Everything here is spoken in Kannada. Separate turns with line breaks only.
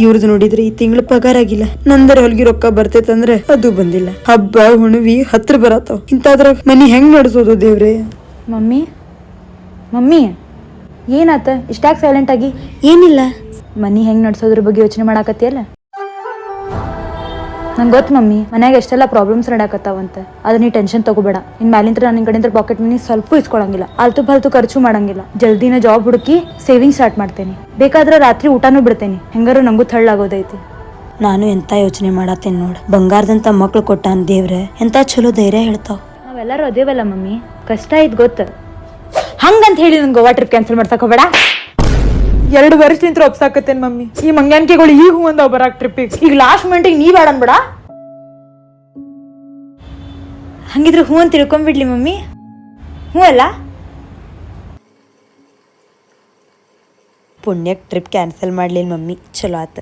ಇವ್ರದ್ದು ನೋಡಿದ್ರೆ ಈ ತಿಂಗಳು ಪಗಾರ ಆಗಿಲ್ಲ. ನಂದರ ಹೊಲ್ಗಿ ರೊಕ್ಕ ಬರ್ತೈತಂದ್ರೆ ಅದು ಬಂದಿಲ್ಲ. ಹಬ್ಬ ಹುಣವಿ ಹತ್ರ ಬರತ್ತಾವ. ಇಂತಾದ್ರಾಗ ಮನಿ ಹೆಂಗ್ ನಡೆಸೋದು ದೇವ್ರೆ?
ಮಮ್ಮಿ? ಮಮ್ಮಿ? ಏನಾತ? ಇಷ್ಟಾಕ್ ಸೈಲೆಂಟ್ ಆಗಿ?
ಏನಿಲ್ಲ.
ಮನಿ ಹೆಂಗ್ ನಡ್ಸೋದ್ರ ಬಗ್ಗೆ ಯೋಚನೆ ಮಾಡಾಕತ್ತಿಯಲ್ಲ? ನಂಗೆ ಗೊತ್ತು ಮಮ್ಮಿ ಮನ್ಯಾಗ ಎಷ್ಟೆಲ್ಲ ಪ್ರಾಬ್ಲಮ್ಸ್ ನಡಾಕತ್ತಾವಂತ ಅದ ನೀ ಟೆನ್ಷನ್ ತಗೋಬೇಡ. ಇನ್ ಮ್ಯಾಲಿಂತ್ರ ನನ್ನ ಕಡೆಯಿಂದ ಪಾಕೆಟ್ ಮನಿ ಸ್ವಲ್ಪ ಇಸ್ಕೊಳಂಗಿಲ್ಲ. ಅಲ್ತು ಬಲ್ತು ಖರ್ಚು ಮಾಡಂಗಿಲ್ಲ. ಜಲ್ದಿನ ಜಾಬ್ ಹುಡುಕಿ ಸೇವಿಂಗ್ ಸ್ಟಾರ್ಟ್ ಮಾಡ್ತೇನೆ. ಬೇಕಾದ್ರೆ ರಾತ್ರಿ ಊಟನೂ ಬಿಡ್ತೇನೆ. ಹೆಂಗಾರು ನಂಗೂ ತಳ್ಳಾಗೋದೈತಿ
ನಾನು ಎಂತ ಯೋಚನೆ ಮಾಡತ್ತೇನೆ ನೋಡ್. ಬಂಗಾರದಂತ ಮಕ್ಳು ಕೊಟ್ಟಾನ ದೇವ್ರೆ. ಎಂತ ಚಲೋ ಧೈರ್ಯ ಹೇಳ್ತಾವ.
ನಾವೆಲ್ಲರೂ ಅದೇವಲ್ಲ ಮಮ್ಮಿ? ಕಷ್ಟ ಐತ್ ಗೊತ್ತ. ಹಂಗಂತ ಹೇಳಿ ನನ್ ಗೋವಾ ಟ್ರಿಪ್ ಕ್ಯಾನ್ಸಲ್ ಮಾಡ್ಸಕ್ ಹೋಗ್ಬೇಡ.
ಎರಡು ವರ್ಷದಿಂದ ಒಪ್ಸಾಕತ್ತೇನ್ ಮಮ್ಮಿ. ಈ ಮಂಗ್ಯಾನ್ಕೆಗಳು ಈಗ ಹೂ ಅಂದವ್ ಬರಾಕ್ ಟ್ರಿಪ್ಪಿಗೆ
ಈಗ ಲಾಸ್ಟ್ ಮಿನಿಟಿಗೆ ನೀವ್ ಆಡನ್ಬೇಡ ಹಂಗಿದ್ರೆ ಹೂ ಅಂತ ತಿಳ್ಕೊಂಬಿಡ್ಲಿ ಮಮ್ಮಿ. ಹ್ಞೂ ಅಲ್ಲ?
ಪುಣ್ಯಕ್ ಟ್ರಿಪ್ ಕ್ಯಾನ್ಸಲ್ ಮಾಡ್ಲಿಲ್ಲ ಮಮ್ಮಿ. ಚಲೋ ಆತ.